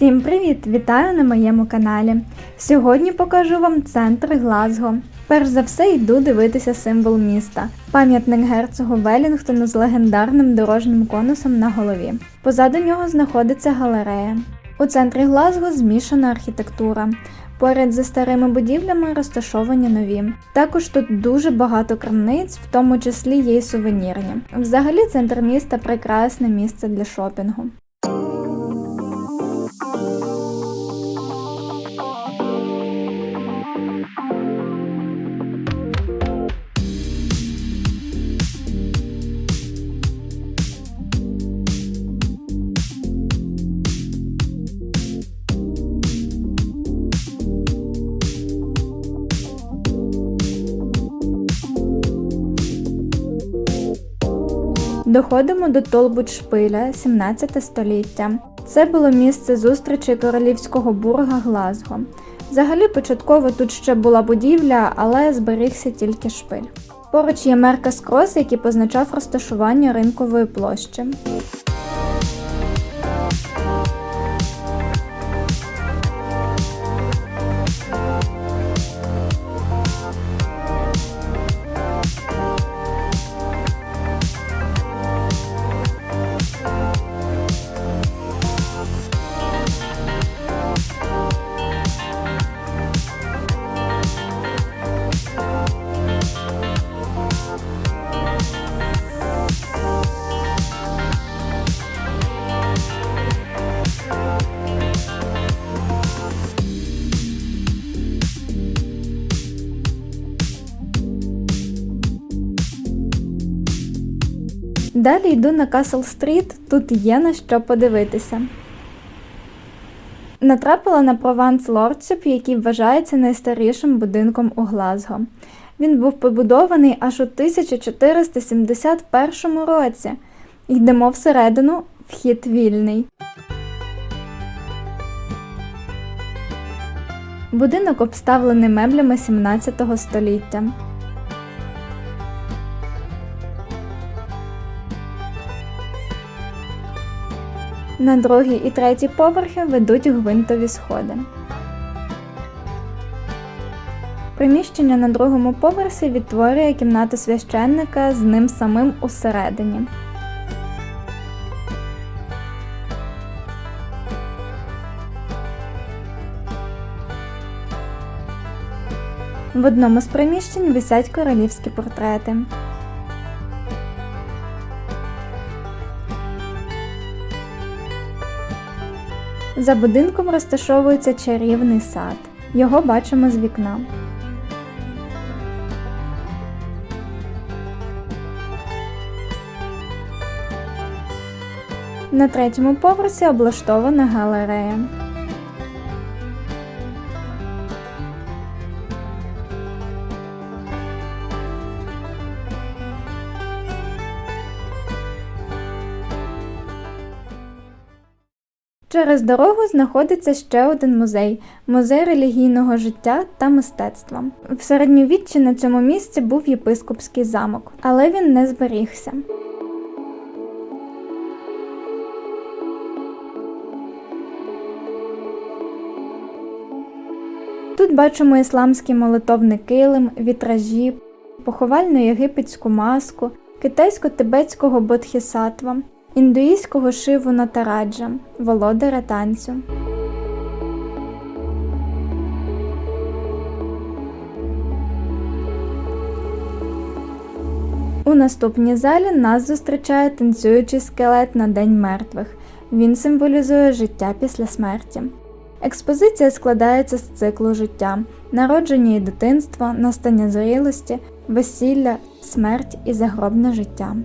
Всім привіт! Вітаю на моєму каналі. Сьогодні покажу вам центр Глазго. Перш за все йду дивитися символ міста пам'ятник герцогу Велінгтону з легендарним дорожнім конусом на голові. Позаду нього знаходиться галерея. У центрі Глазго змішана архітектура. Поряд зі старими будівлями розташовані нові. Також тут дуже багато крамниць, в тому числі є й сувенірні. Взагалі, центр міста прекрасне місце для шопінгу. Доходимо до Толбут Шпиля 17 століття. Це було місце зустрічі королівського бурга Глазго. Взагалі, початково тут ще була будівля, але зберігся тільки шпиль. Поруч є Меркас Крос, який позначав розташування ринкової площі. Далі йду на Касл Стріт, тут є на що подивитися. Натрапила на Прованс Лордсіп, який вважається найстарішим будинком у Глазго. Він був побудований аж у 1471 році. Йдемо всередину, вхід вільний. Будинок обставлений меблями 17 століття. На другий і третій поверхи ведуть гвинтові сходи. Приміщення на другому поверсі відтворює кімнату священника з ним самим усередині. В одному з приміщень висять королівські портрети. За будинком розташовується чарівний сад. Його бачимо з вікна. На третьому поверсі облаштована галерея. Через дорогу знаходиться ще один музей музей релігійного життя та мистецтва. В середньовіччі на цьому місці був єпископський замок, але він не зберігся. Тут бачимо ісламський молитовний килим, вітражі, поховальну єгипетську маску, китайсько-тибетського бодхісатва, індуїзького шиву Натараджа, володаря танцю. У наступній залі нас зустрічає танцюючий скелет на День мертвих. Він символізує життя після смерті. Експозиція складається з циклу життя, народження і дитинства, настання зрілості, весілля, смерть і загробне життя.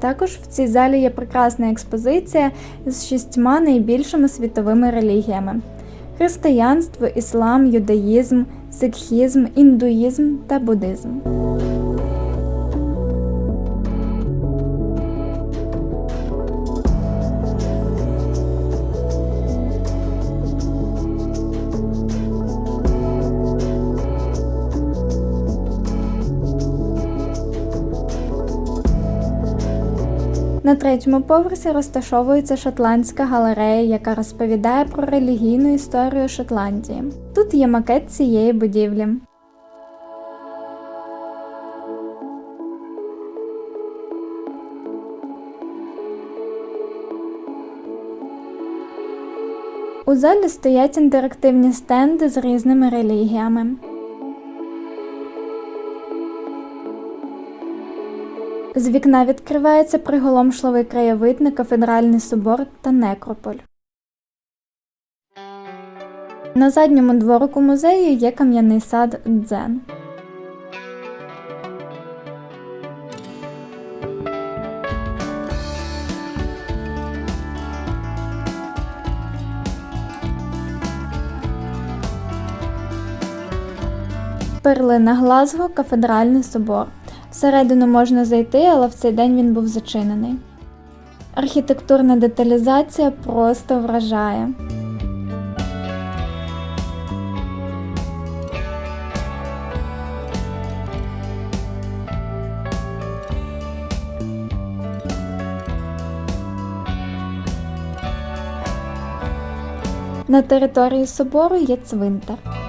Також в цій залі є прекрасна експозиція з шістьма найбільшими світовими релігіями: християнство, іслам, юдаїзм, сикхізм, індуїзм та буддизм. На третьому поверсі розташовується Шотландська галерея, яка розповідає про релігійну історію Шотландії. Тут є макет цієї будівлі. У залі стоять інтерактивні стенди з різними релігіями. З вікна відкривається приголомшливий краєвид на кафедральний собор та некрополь. На задньому дворику музею є кам'яний сад Дзен. Перлина Глазго, кафедральний собор. Всередину можна зайти, але в цей день він був зачинений. Архітектурна деталізація просто вражає. На території собору є цвинтар.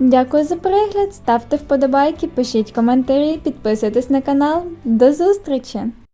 Дякую за перегляд, ставте вподобайки, пишіть коментарі, підписуйтесь на канал. До зустрічі!